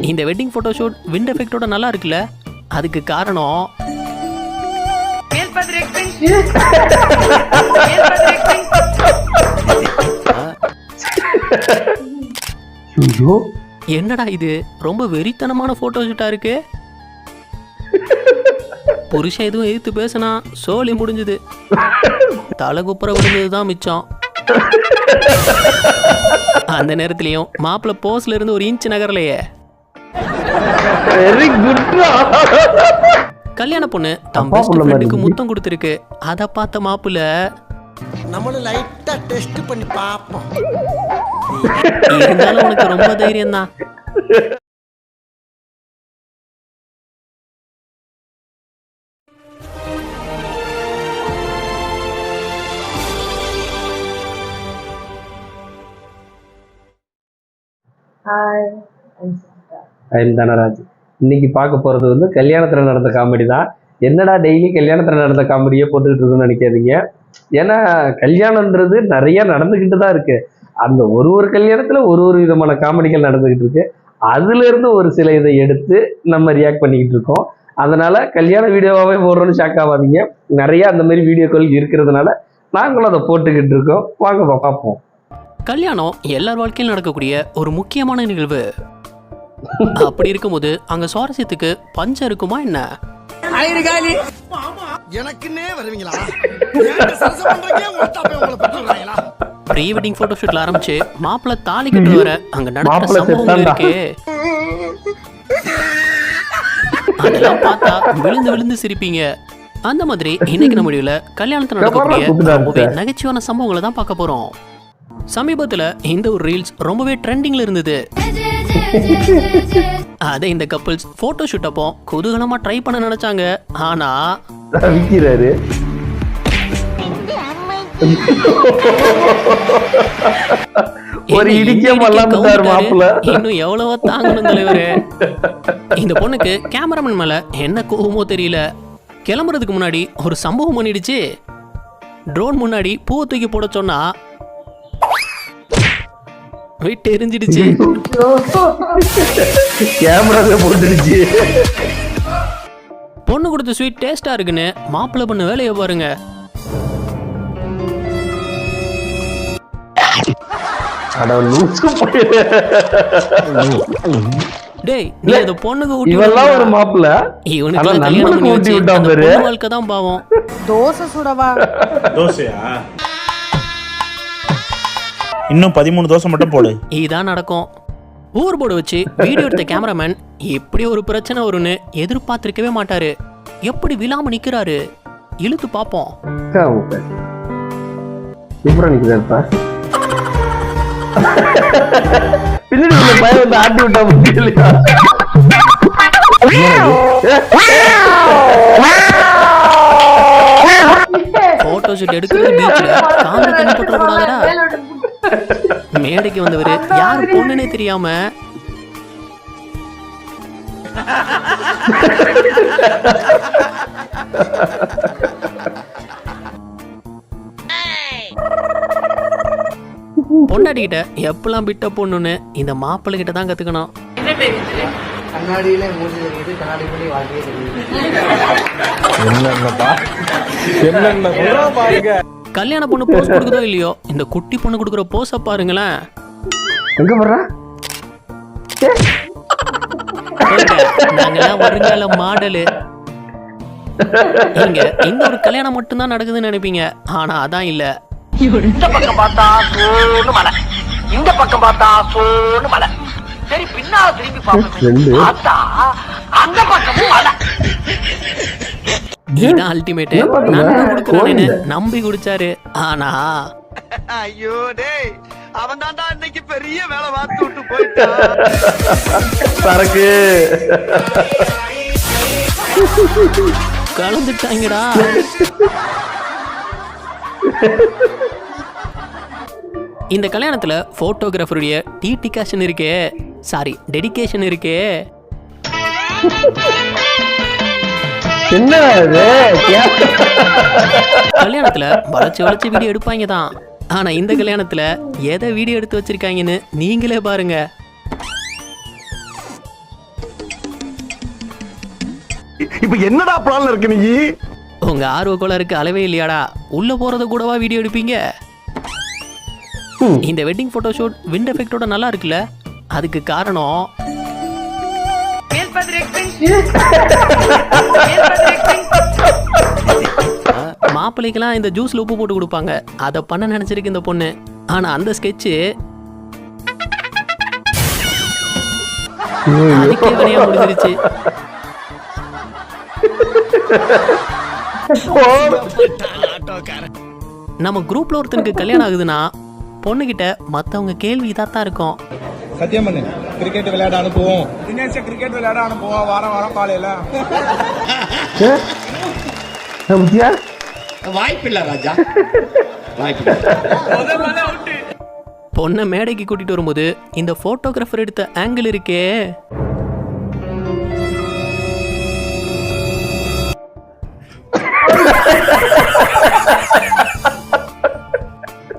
இந்த wedding photo shoot wind எஃபெக்டோட நல்லா இருக்குல்ல? அதுக்கு காரணம் என்னடா இது? ரொம்ப வெறித்தனமான போட்டோ ஷூட்டா இருக்கு. புருஷன் எதுவும் எதிர்த்து பேசினா சோலி முடிஞ்சது. தலை குப்புற விழுந்தது தான் மிச்சம். அந்த நேரத்துலயும் மாப்பிள்ள போஸ்ல இருந்து ஒரு இன்ச் நகரலையே. வெரி குட் கல்யாண பொண்ணு தம் பெஸ்ட் ஃப்ரெண்டுக்கு. முத்தம் கொடுத்துருக்கு அதை பார்த்த மாப்பிள்ள நம்மளும் லைட்டா டெஸ்ட் பண்ணி பார்ப்போம் இருந்தாலும் உனக்கு ரொம்ப தைரியம் தான் Hi, I'm. ஐம் தனராஜ். இன்னைக்கு பார்க்க போகிறது வந்து கல்யாணத்தில் நடந்த காமெடி தான். என்னடா டெய்லி கல்யாணத்தில் நடந்த காமெடியே போட்டுக்கிட்டு இருக்குன்னு நினைக்காதீங்க. ஏன்னா கல்யாணன்றது நிறைய நடந்துக்கிட்டு தான் இருக்கு. அந்த ஒரு ஒரு கல்யாணத்தில் ஒரு ஒரு விதமான காமெடிகள் நடந்துக்கிட்டு இருக்கு. அதுலேருந்து ஒரு சில இதை எடுத்து நம்ம ரியாக்ட் பண்ணிக்கிட்டு இருக்கோம். அதனால கல்யாண வீடியோவாகவே போடுறோம்னு ஷாக் ஆகாதீங்க. நிறைய அந்த மாதிரி வீடியோக்கள் இருக்கிறதுனால நாங்களும் அதை போட்டுக்கிட்டு இருக்கோம். வாங்க பார்ப்போம். கல்யாணம் எல்லார் வாழ்க்கையிலும் நடக்கக்கூடிய ஒரு முக்கியமான நிகழ்வு. அப்படி இருக்கும்போது அங்க சுவாரஸ்யத்துக்கு பஞ்சம் இருக்குமா என்ன? எனக்குன்னே வருவீங்களா? ப்ரீ வெட்டிங் போட்டோ ஷூட்ல ஆரம்பிச்சு மாப்பிள்ள தாலி கட்டு வர அங்க நடக்கிற செத்தான்டா. இருக்கே. அதெல்லாம் பார்த்தா விழுந்து விழுந்து சிரிப்பீங்க. அந்த மாதிரி இன்னைக்கு நம்ம முடிவுல கல்யாணத்துல நடக்கக்கூடிய ரொம்பவே. நகைச்சுவான சம்பவங்களை தான் பார்க்க போறோம். சமீபத்துல இந்த ஒரு ரீல்ஸ் ரொம்பவே ட்ரெண்டிங்ல இருந்தது. அதை இந்த கப்பிள்ஸ் போட்டோ ஷூட் அப்போ குதூகலமா ட்ரை பண்ண நினைச்சாங்க. ஆனா விற்கிறாரு ஒரு இன்னும் எவ்வளவோ தாங்கணும் தலைவரே. இந்த பொண்ணுக்கு கேமராமேன் மேல என்ன கோவமோ தெரியல. கிளம்புறதுக்கு முன்னாடி ஒரு சம்பவம் பண்ணிடுச்சு. ட்ரோன் முன்னாடி பூவை தூக்கி போட சொன்னா விட்டு எரிஞ்சிடுச்சு. கேமராவே போட்டுடுச்சு. பொண்ணு கொடுத்த ஸ்வீட் டேஸ்டா இருக்குன்னு மாப்பிள்ளை பண்ண வேலையை பாருங்க. அட லூசு போய். டேய் நீ அந்த பொண்ணுக்கு ஊட்டி இவெல்லாம் ஒரு. மாப்பிள்ள. இவனுக்கு கல்யாணம் பண்ணி வச்சு வாழ்க்கை தான் பாவம். தோசை சுடவா? தோசையா? இன்னும் பதிமூணு தோசை மட்டும் போடு. இதான் நடக்கும். ஊர் போர்டு வச்சு வீடியோ எடுத்த கேமராமேன் இப்படி ஒரு பிரச்சனை வரும்னு எதிர்பார்த்திருக்கவே மாட்டாரு. எப்படி விழாம நிக்கிறாரு? இழுத்து பார்ப்போம். சூப்பரா நிக்கிறாருப்பா பின்னாடி உள்ள பையன் வந்து ஆட்டி விட்டா முடியலையா போட்டோ ஷூட் எடுக்கிறது பீச்ல காந்த தண்ணி கூடாதடா. மேடைக்கு வந்தவர் யார் பொண்ணுனே தெரியாம பொண்டாட்டிக்கிட்ட எப்பெல்லாம் பிட்ட பொண்ணுன்னு இந்த மாப்பிள்ளை கிட்ட தான் கத்துக்கணும். கண்ணாடியில தெரியுது கண்ணாடி வாழ்க்கையே தெரியுது. கல்யாண பொண்ணு போஸ் கொடுக்குதோ இல்லையோ இந்த குட்டி பொண்ணு கொடுக்குற போஸை பாருங்களேன். எங்க போங்க, நாங்கெல்லாம் வருங்கால மாடலு. இங்க இந்த ஒரு கல்யாணம் மட்டும்தான் நடக்குதுன்னு நினைப்பீங்க? ஆனா அதான் இல்ல. இந்த பக்கம் பார்த்தா சோன்னு மலை இந்த பக்கம் பார்த்தா சோன்னு மலை சரி பின்னால திரும்பி பார்த்தா அந்த பக்கமும் மலை இதான் அல்டிமேட் கொடுக்குறேன்னு கோவில்ல. நம்பி குடிச்சாரு. ஆனா ஐயோ டேய் அவன் தான்டா இன்னைக்கு பெரிய வேலை பார்த்து விட்டு போயிட்டான். சரக்கு. கலந்துட்டாங்கடா. இந்த கல்யாணத்துல போட்டோகிராஃபருடைய டீடிகேஷன் இருக்கே. சாரி டெடிகேஷன் இருக்கே. கல்யாணத்துல வளைச்சு வளைச்சு வீடியோ எடுப்பாங்க தான் ஆனா இந்த கல்யாணத்துல எதை வீடியோ எடுத்து வச்சிருக்காங்கன்னு நீங்களே பாருங்க. இப்ப என்னடா பிளான்ல இருக்கு நீ? உங்க ஆர்வ கோளாருக்கு அளவே இல்லையாடா. உள்ள போறத கூடவா வீடியோ எடுப்பீங்க? இந்த வெட்டிங் போட்டோ ஷூட் விண்ட் எஃபெக்டோட நல்லா இருக்குல்ல? அதுக்கு காரணம் மாப்பிள்ளைக்கெல்லாம் இந்த ஜூஸ்ல உப்பு போட்டு கொடுப்பாங்க. அதை பண்ண நினைச்சிருக்கு இந்த பொண்ணு. ஆனா அந்த ஸ்கெட்சு முடிஞ்சிருச்சு. நம்ம குரூப்ல ஒருத்தனுக்கு கல்யாணம் ஆகுதுன்னா பொண்ணுகிட்ட மத்தவங்க கேள்வி இதாக தான் இருக்கும் கிரிக்கெட் விளையாட அனுப்புவோம். தினேஷ் கிரிக்கெட் விளையாட அனுப்புவோம். வாரம் வாரம் காலையில. பத்தியா பொண்ணை மேடைக்கு கூட்டிட்டு வரும்போது இந்த போட்டோகிராஃபர் எடுத்த ஆங்கிள் இருக்கே.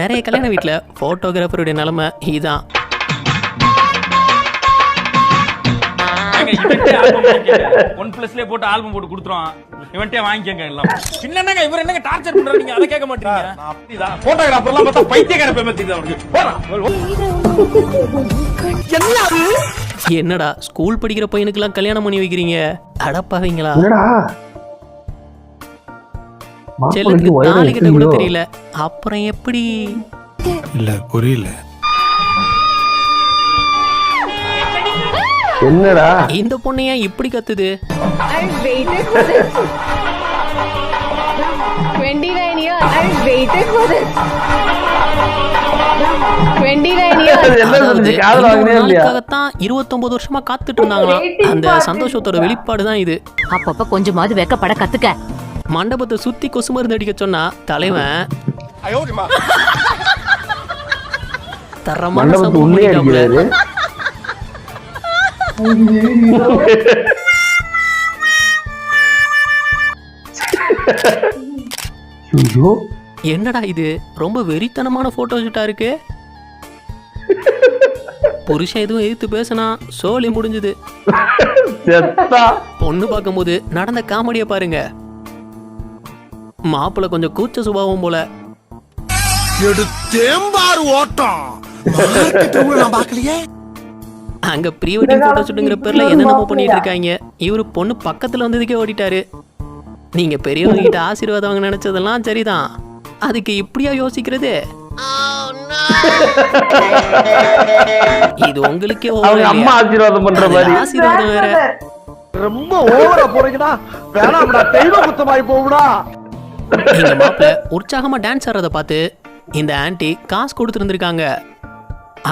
நிறைய கல்யாண வீட்டில் ஃபோட்டோகிராஃபருடைய நிலைமை இதான். ஒன் பிளஸ்லயே போட்டு ஆல்பம் போட்டு கொடுத்துருவான். இவன்ட்டே வாங்கிக்கங்க எல்லாம். என்னங்க இவர் என்னங்க டார்ச்சர் பண்றாரு? நீங்க அதை கேட்க மாட்டீங்க. அப்படிதான். போட்டோகிராஃபர் எல்லாம் பார்த்தா பைத்தியக்கார பேமெண்ட் அவருக்கு. போறான் என்னடா ஸ்கூல் படிக்கிற பையனுக்கெல்லாம் கல்யாணம் பண்ணி வைக்கிறீங்க? அடப்பாவீங்களா மாப்பிளைக்கு தாலி கூட தெரியல. அப்புறம் எப்படி? இல்ல புரியல. என்னடா இந்த பொண்ணு ஏன் இப்படி கத்துது I waited for this. 29 years. I waited for this. 29 years. அது என்ன அதாவது சொல்லுச்சு காதல் இந்த ஒரு வாங்கினே இல்லையா நாளுக்காகத்தான் 29 வருஷமா காத்துட்டு இருந்தாங்களாம் அந்த சந்தோஷத்தோட வெளிப்பாடு தான் இது அப்பப்ப கொஞ்சமாவது வெக்கப்பட கத்துக்க மண்டபத்தை சுத்தி கொசு மருந்து அடிக்க சொன்னா தலைவன் தரமான என்னடா இது? ரொம்ப வெறித்தனமான போட்டோ ஷூட்டா இருக்கு. புருஷன் எதுவும் எதிர்த்து பேசினா சோலி முடிஞ்சது. செத்தா. பொண்ணு பார்க்கும்போது நடந்த காமெடியை பாருங்க. மாப்பிள்ளை கொஞ்சம் கூச்ச சுபாவம் போல. தேம்பாறு ஓட்டம். நான் பாக்கலையே அங்க ப்ரீ வெட்டிங் போட்டோ ஷூட்டுங்கிற பேர்ல என்னென்னமோ பண்ணிட்டு இருக்காங்க இவரு பொண்ணு பக்கத்துல வந்ததுக்கே ஓடிட்டாரு. நீங்க பெரியவங்க கிட்ட ஆசீர்வாதம் வாங்க நினைச்சதெல்லாம் சரிதான். அதுக்கு இப்படியா யோசிக்கிறது? இது உங்களுக்கே அவங்க அம்மா? ஆசீர்வாதம் பண்ற மாதிரி. ஆசீர்வாதம் வேற. ரொம்ப ஓவரா போறீங்கடா. வேணாம்டா தெய்வ குத்தமாய் போகுடா எங்க மாப்பிள்ள உற்சாகமா டான்ஸ் ஆடுறத பார்த்து இந்த ஆன்ட்டி காசு கொடுத்துருந்துருக்காங்க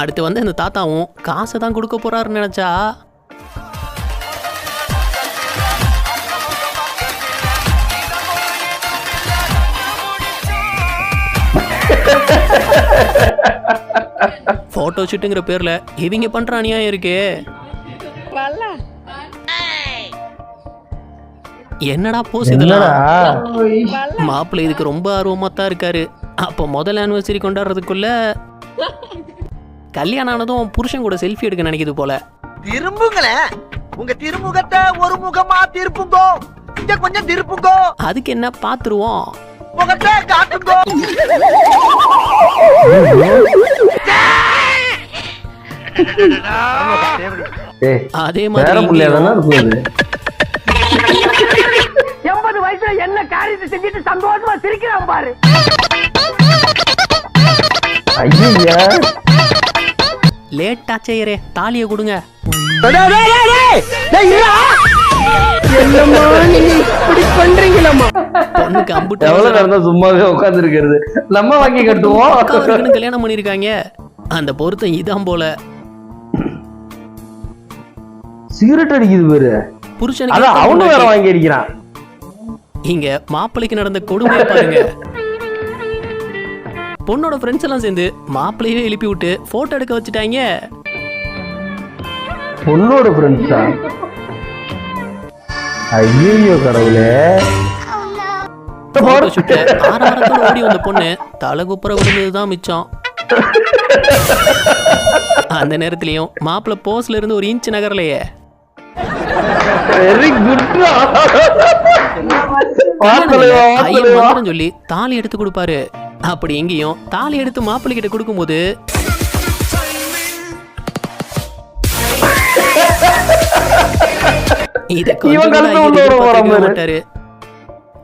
அடுத்து வந்து இந்த தாத்தாவும் காசை தான் கொடுக்க போறாருன்னு நினைச்சா? போட்டோ ஷூட்டுங்கிற பேர்ல இவங்க பண்ற அநியாயம் இருக்கே. என்னடா போஸ் இதெல்லாம்? மாப்பிள்ளை இதுக்கு ரொம்ப ஆர்வமா தான் இருக்காரு. அப்போ முதல் ஆனிவர்சரி கொண்டாடுறதுக்குள்ள கல்யாணம் ஆனதும் புருஷன் கூட செல்ஃபி எடுக்க நினைக்குது போல. திரும்புங்களேன் உங்க திருமுகத்தை ஒரு முகமா திருப்புங்கோ. இங்க கொஞ்சம் திருப்புங்கோ. அதுக்கு என்ன பார்த்துருவோம் முகத்தை காட்டுங்கோ. அதே மாதிரி எண்பது வயசுல என்ன காரியத்தை செஞ்சுட்டு சந்தோஷமா சிரிக்கிறான் பாரு. ஐயா லேட்டா செய்யறே தாலியை கொடுங்க. பொண்ணுக்கு அம்புட்டு எவ்வளவு அவசரம். நேரம் தான் சும்மாவே உட்கார்ந்து இருக்கிறது நம்ம வாங்கி கட்டுவோம். அக்கா இருக்குன்னு கல்யாணம் பண்ணிருக்காங்க அந்த பொருத்தம் இதான் போல. சிகரெட் அடிக்குது பேரு. புருஷனுக்கு வேற. வாங்கி அடிக்கிறான் இங்க மாப்பிள்ளைக்கு நடந்த கொடுமையை பாருங்க. பொண்ணோட ஃப்ரெண்ட்ஸ் எல்லாம் சேர்ந்து மாப்பிள்ளையே எழுப்பி விட்டு போட்டோ எடுக்க வச்சுட்டாங்க. பொண்ணோட ஃப்ரெண்ட்ஸா ஐயோ கடவுளே. போட்டோ ஷூட்ல ஆரவாரத்தோட ஓடி வந்த பொண்ணு தலை குப்புற விழுந்ததுதான் மிச்சம். அந்த நேரத்திலயும் மாப்பிள்ளை போஸ்ல இருந்து ஒரு இன்ச் நகரலையே. வெரி குட் சொல்லி தாலி எடுத்து கொடுப்பாரு. அப்படி எங்கேயும் தாலி எடுத்து மாப்பிள்ளை கிட்ட கொடுக்கும்போது இத மாட்டாரு.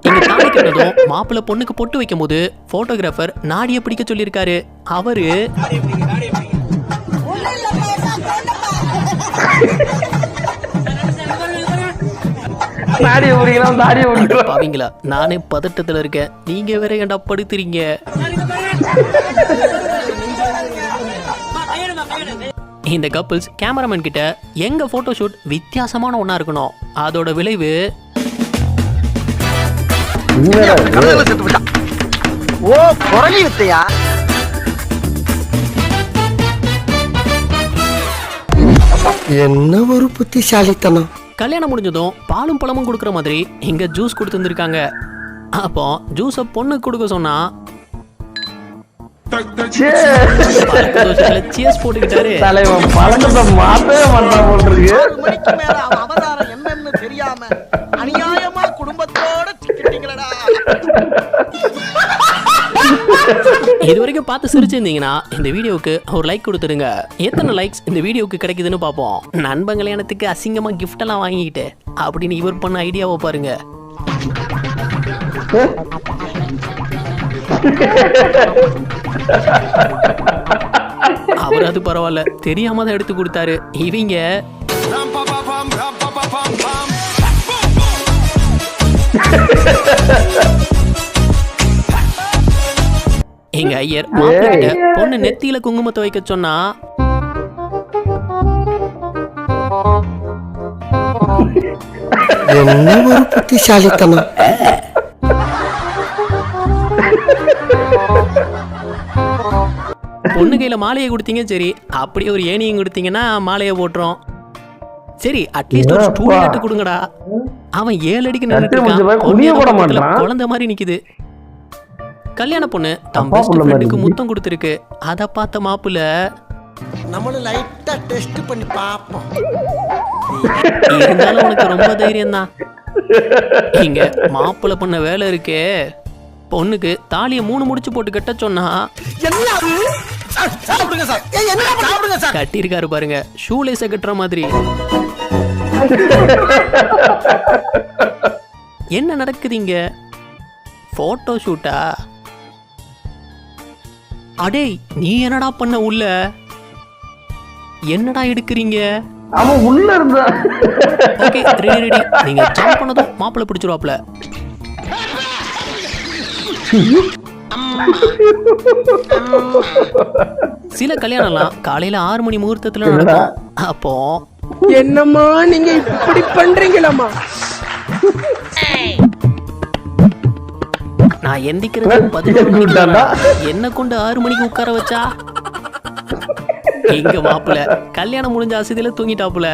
இங்க தாலி கட்டதும் மாப்பிள்ளை பொண்ணுக்கு பொட்டு வைக்கும்போது போட்டோகிராஃபர் நாடிய பிடிக்க சொல்லியிருக்காரு. அவரு பிடிக்கலாம் பாவீங்களா நானே பதட்டத்துல இருக்கேன். நீங்க வேற ஏன்டா படுத்துறீங்க? இந்த கப்பிள்ஸ் கேமராமேன் கிட்ட எங்க போட்டோ ஷூட் வித்தியாசமான ஒண்ணா இருக்கணும். அதோட விளைவு ஓ குரலி வித்தையா? என்ன ஒரு புத்திசாலித்தனம். கல்யாணம் முடிஞ்சதும் பாலும் பழமும் கொடுக்குற மாதிரி இங்க ஜூஸ் கொடுத்து வந்திருக்காங்க. அப்போ ஜூஸை பொண்ணுக்கு கொடுக்க சொன்னா சியர்ஸ் போட்டுக்கிட்டாரு. தலைவன் பழக்கத்தை மாத்தவே மாட்டான் போட்டிருக்கு அவதாரம் என்னன்னு தெரியாம அநியாயமா குடும்பத்தோட சிக்கிட்டீங்களடா இது வரைக்கும் பார்த்து சிரிச்சிருந்தீங்கன்னா இந்த வீடியோவுக்கு ஒரு லைக் கொடுத்துருங்க எத்தனை லைக்ஸ் இந்த வீடியோவுக்கு கிடைக்குதுன்னு பார்ப்போம். நண்பன் கல்யாணத்துக்கு அசிங்கமா கிஃப்ட் எல்லாம் வாங்கிக்கிட்டு அப்படின்னு இவர் பண்ண ஐடியாவை பாருங்க. அவர் அது பரவாயில்ல. தெரியாம தான் எடுத்து கொடுத்தாரு. இவங்க எங்க ஐயர் மாப்பிள்ளை கிட்ட பொண்ணு நெத்தியில குங்குமத்தை வைக்க சொன்னா? என்ன ஒரு புத்திசாலித்தனம். பொண்ணு கையில மாலையை கொடுத்தீங்க சரி. அப்படியே ஒரு ஏணியும் கொடுத்தீங்கன்னா மாலையை போட்டுரும். சரி அட்லீஸ்ட் ஒரு ஸ்டூல் கொடுங்கடா. அவன் ஏழு அடிக்கு மாட்றான். குழந்தை மாதிரி நிக்குது. கல்யாண பொண்ணு தம் அப்பா பெஸ்ட் ஃப்ரெண்டுக்கு. முத்தம் கொடுத்துருக்கு. அதை பார்த்த மாப்பிள்ள நம்மளும் லைட்டா டெஸ்ட் பண்ணி பாப்போம் இருந்தாலும் உனக்கு ரொம்ப தைரியம் தான் இங்க மாப்பிள்ளை பண்ண வேலை இருக்கே. பொண்ணுக்கு தாலியை மூணு முடிச்சு போட்டு கட்ட சொன்னா என்ன அது? சார், சாப்பிடுங்க சார். ஏய், என்ன சாப்பிடுங்க சார். கட்டியிருக்காரு பாருங்க. ஷூலேஸ கட்டுற மாதிரி. என்ன நடக்குதுங்க போட்டோ ஷூட்டா அடேய் நீ என்னடா பண்ண உள்ள? என்னடா எடுக்கிறீங்க? அவன் உள்ள இருந்தா. ஓகே ரெடி ரெடி நீங்க ஜம்ப் பண்ணதும் மாப்பிள்ளை பிடிச்சிருவாப்ல சில கல்யாணம்லாம் காலையில ஆறு மணி முகூர்த்தத்துல நடக்கும். அப்போ என்னம்மா நீங்க இப்படி பண்றீங்களாமா நான் எந்திக்கிறதுக்கு பதினோரு மணிக்கு. என்ன கொண்டு ஆறு மணிக்கு உட்கார வச்சா? எங்க மாப்பிள்ள கல்யாணம் முடிஞ்ச அசதியில தூங்கிட்டாப்புல.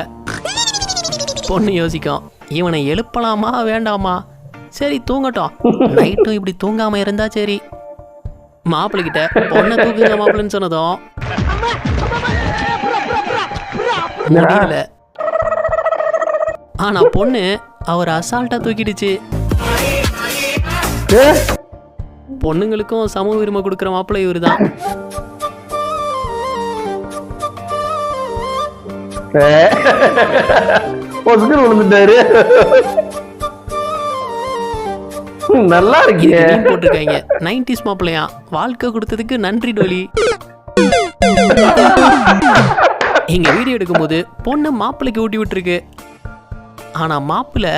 பொண்ணு யோசிக்கும் இவனை எழுப்பலாமா வேண்டாமா? சரி தூங்கட்டும். நைட்டும் இப்படி தூங்காம இருந்தா சரி. மாப்பிள்ளை கிட்ட பொண்ணை தூக்குங்க மாப்பிள்ளைன்னு சொன்னதும் முடியல. ஆனா பொண்ணு அவர் அசால்ட்டா தூக்கிடுச்சு. பொண்ணுங்களுக்கும் சம உரிமை கொடுக்குற மாப்பிள்ளை இவரு தான் விழுந்துட்டாரு. நல்லா இருக்கே. போட்டிருக்காங்க. நைன்டிஸ் மாப்பிள்ளையா? வாழ்க்கை கொடுத்ததுக்கு நன்றி டோலி. இங்க வீடியோ எடுக்கும்போது பொண்ணு மாப்பிள்ளைக்கு ஊட்டி விட்டுருக்கு. ஆனா மாப்பிள்ளை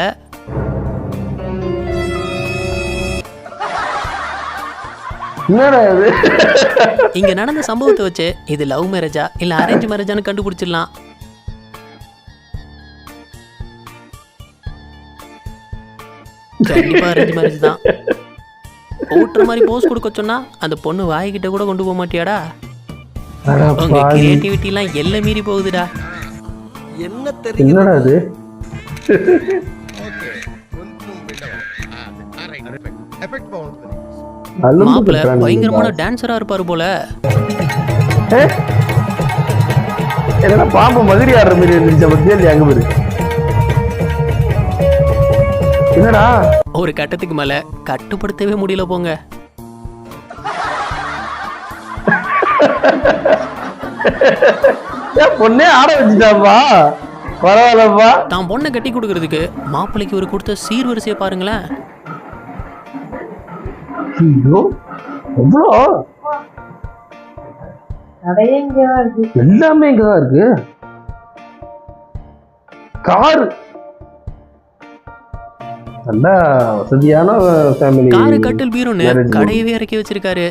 இங்க நடந்த சம்பவத்தை வச்சு இது லவ் மேரேஜா இல்ல அரேஞ்ச் மேரேஜான்னு கண்டுபிடிச்சிடலாம் கண்டிப்பா அரேஞ்ச் மேரேஜ் தான் ஊட்டுற மாதிரி போஸ் கொடுக்க சொன்னா அந்த பொண்ணு வாய்கிட்ட கூட கொண்டு போக மாட்டியாடா உங்க. கிரியேட்டிவிட்டி எல்லாம் எல்லை மீறி போகுதுடா என்ன தெரியும் என்னடா இது அலும்பு மாப்பிள்ள. பயங்கரமான டான்சரா இருப்பாரு போல? என்னடா பாம்பு மகிழி ஆடுற மாதிரி இருந்துச்சு பத்தியா இல்லையா அங்க பாரு என்னடா? ஒரு கட்டத்துக்கு மேல கட்டுப்படுத்தவே முடியல போங்க. பொண்ணே ஆட வச்சுட்டாப்பா. பரவாயில்லப்பா. தான் பொண்ணை கட்டி கொடுக்கறதுக்கு மாப்பிள்ளைக்கு ஒரு கொடுத்த சீர்வரிசையை பாருங்களேன். ஐயோ இருக்கு. எல்லாமே இங்கதான் இருக்கு. கார். நல்ல வசதியான ஃபேமிலி காரு கட்டில் Marriage கடையவே இறக்கி வச்சிருக்காரு.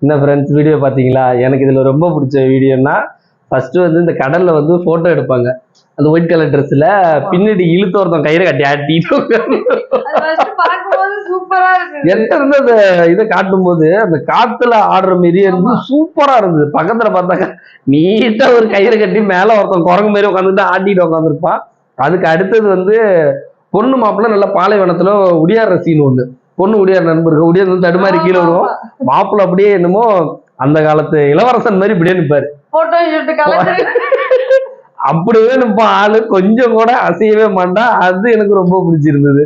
என்ன ஃப்ரெண்ட்ஸ் வீடியோ பார்த்தீங்களா? எனக்கு இதில் ரொம்ப பிடிச்ச வீடியோனா ஃபர்ஸ்ட் வந்து இந்த கடல்ல வந்து ஃபோட்டோ எடுப்பாங்க. அந்த ஒயிட் கலர் ட்ரெஸ்ஸில் பின்னாடி இழுத்து ஒருத்தன் கயிறு கட்டி ஆட்டிட்டு என்கிட்ட இருந்து அந்த இதை காட்டும்போது அந்த காத்துல ஆடுற மாரியே இருந்து சூப்பரா இருந்தது. பக்கத்துல பார்த்தாக்க நீட்டா ஒரு கயிறு கட்டி மேல ஒருத்தன் குரங்கு மாதிரி உட்காந்துட்டு ஆட்டிட்டு உட்காந்துருப்பான் அதுக்கு அடுத்தது வந்து பொண்ணு மாப்பிள்ளை நல்ல பாலைவனத்துல உடியாடுற சீன் ஒண்ணு. பொண்ணு உடியார் நண்பர்கள் உடியார் வந்து தடுமாறி கீழே வருவோம் மாப்பிள்ளை அப்படியே என்னமோ அந்த காலத்து இளவரசன் மாதிரி இப்படியே கலந்து. அப்படியே நிப்பான் ஆளு கொஞ்சம் கூட அசையவே மாட்டான் அது எனக்கு ரொம்ப பிடிச்சிருந்தது.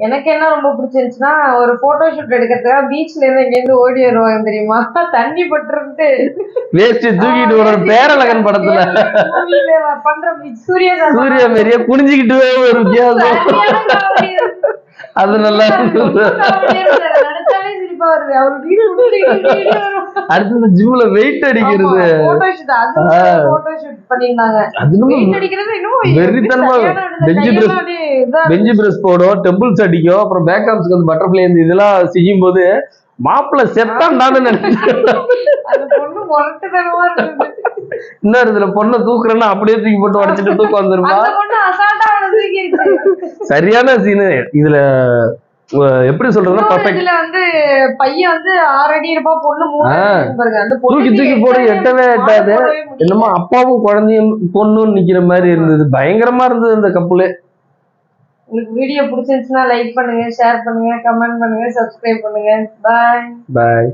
எனக்கு என்ன ரொம்ப பிடிச்சிருந்துச்சுன்னா ஒரு போட்டோ ஷூட் எடுக்கிறதுக்காக பீச்ல இருந்து இங்க இருந்து ஓடி வருவாங்க தெரியுமா? தண்ணி பட்டுருந்து வேஸ்ட் தூக்கிட்டு ஒரு பேரழகன் படத்துல. பண்ற சூர்யா சூர்யா மாரியே குனிஞ்சுக்கிட்டு ஒரு வித்தியாசம். அது நல்லா அடுத்தது ஜிம்ல வெயிட் அடிக்கிறது. வெறித்தனமா. பெஞ்சு பிரஸ் பெஞ்சு பிரஸ் போடும் டெம்பிள்ஸ் அடிக்கும் அப்புறம் பேக்காம்ஸ்க்கு வந்து பட்டர்ஃபிளை இந்த இதெல்லாம் செய்யும் போது மாப்பிள்ள செத்தான்டான்னு நினைச்சேன். இன்னொரு இதுல பொண்ணை தூக்குறேன்னா அப்படியே தூக்கி போட்டு உடச்சிட்டு தூக்கம் வந்துருப்பா சரியான சீனு இதுல எப்படி சொல்றதுன்னா இன்னொரு பர்ஃபெக்ட் இதுல வந்து பையன் வந்து ஆறு அடி இருப்பா பொண்ணு மூணு பாருங்க. அந்த தூக்கி தூக்கி போட எட்டவே எட்டாது. என்னமோ அப்பாவும் குழந்தையும் பொண்ணும் நிக்கிற மாதிரி இருந்தது. பயங்கரமா இருந்தது இந்த கப்புல உங்களுக்கு வீடியோ பிடிச்சிருந்துச்சுன்னா லைக் பண்ணுங்க ஷேர் பண்ணுங்க கமெண்ட் பண்ணுங்க சப்ஸ்கிரைப் பண்ணுங்க. பாய் பாய்